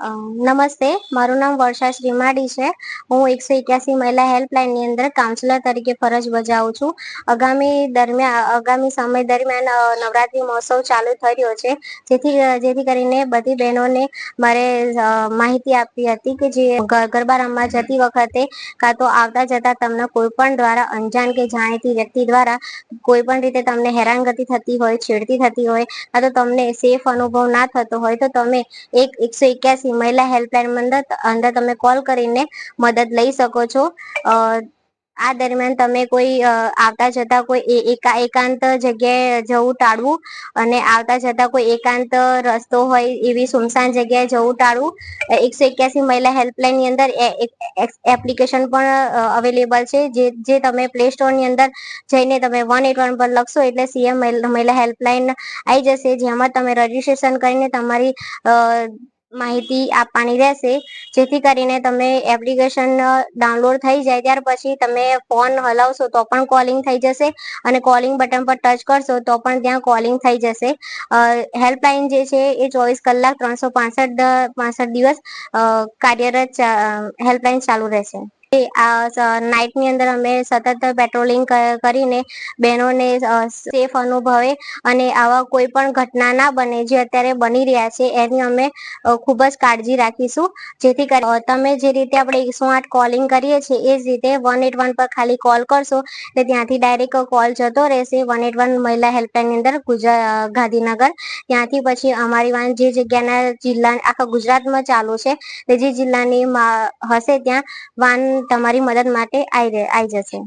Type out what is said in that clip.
નમસ્તે. મારું નામ વર્ષા શ્રીમાડી છે. હું એકસો એક્યાસી મહિલા હેલ્પલાઇનની અંદર કાઉન્સિલર તરીકે ફરજ બજાવું છું. આગામી દરમિયાન આગામી સમય દરમિયાન નવરાત્રી મહોત્સવ ચાલુ રહ્યો છે. જેથી જેથી કરીને બધી બહેનોને મારે માહિતી આપવી હતી કે જે ગરબા રમવા જતી વખતે કાં તો આવતા જતા તમને કોઈ પણ દ્વારા અંજાન કે જાણીતી વ્યક્તિ દ્વારા કોઈ પણ રીતે તમને હેરાનગતિ થતી હોય, છેડતી થતી હોય, કાં તો તમને સેફ અનુભવ ના થતો હોય, તો તમે એક એકસો એક્યાસી મહિલા હેલ્પલાઇન અંદર અંદર તમે કોલ કરીને મદદ લઈ શકો છો. આ દરમિયાન તમે કોઈ આવતા જતા કોઈ એકા, એકાંત જગ્યાએ જવું ટાળવું અને આવતા જતા કોઈ એકાંત રસ્તો હોય એવી સુમસાન જગ્યાએ જવું ટાળવું. એકસો એક્યાસી મહિલા હેલ્પલાઇનની અંદર એપ્લિકેશન પણ અવેલેબલ છે. જે જે તમે પ્લે સ્ટોરની અંદર જઈને તમે વન એટ વન પર લખશો એટલે સીએમ મહિલા હેલ્પલાઇન આવી જશે. જેમાં તમે રજીસ્ટ્રેશન કરીને તમારી માહિતી આપવાની રહેશે. જેથી કરીને તમે એપ્લિકેશન ડાઉનલોડ થઈ જાય ત્યાર પછી તમે ફોન હલાવશો તો પણ કોલિંગ થઈ જશે અને કોલિંગ બટન પર ટચ કરશો તો પણ ત્યાં કોલિંગ થઈ જશે. હેલ્પલાઇન જે છે એ ચોવીસ કલાક ત્રણસો પાસઠ પાસઠ દિવસ કાર્યરત હેલ્પલાઇન ચાલુ રહેશે. નાઇટની અંદર અમે સતત પેટ્રોલિંગ કરીને બહેનોને સેફ અનુભવે અને આવા કોઈ પણ ઘટના ના બને જે અત્યારે બની રહ્યા છે, એની અમે ખૂબ જ કાળજી રાખીશું. જેથી કરી તમે જે રીતે આપણે એકસો આઠ કોલિંગ કરીએ છીએ, એ જ રીતે વન એટ વન પર ખાલી કોલ કરશો એટલે ત્યાંથી ડાયરેક્ટ કોલ જતો રહેશે. વન એટ વન મહિલા હેલ્પલાઇનની અંદર ગુજરાત ગાંધીનગર. ત્યાંથી પછી અમારી વાન જે જગ્યાના જિલ્લા, આખા ગુજરાતમાં ચાલુ છે જે જિલ્લાની હશે ત્યાં વાન તમારી મદદ માટે આવી જશે.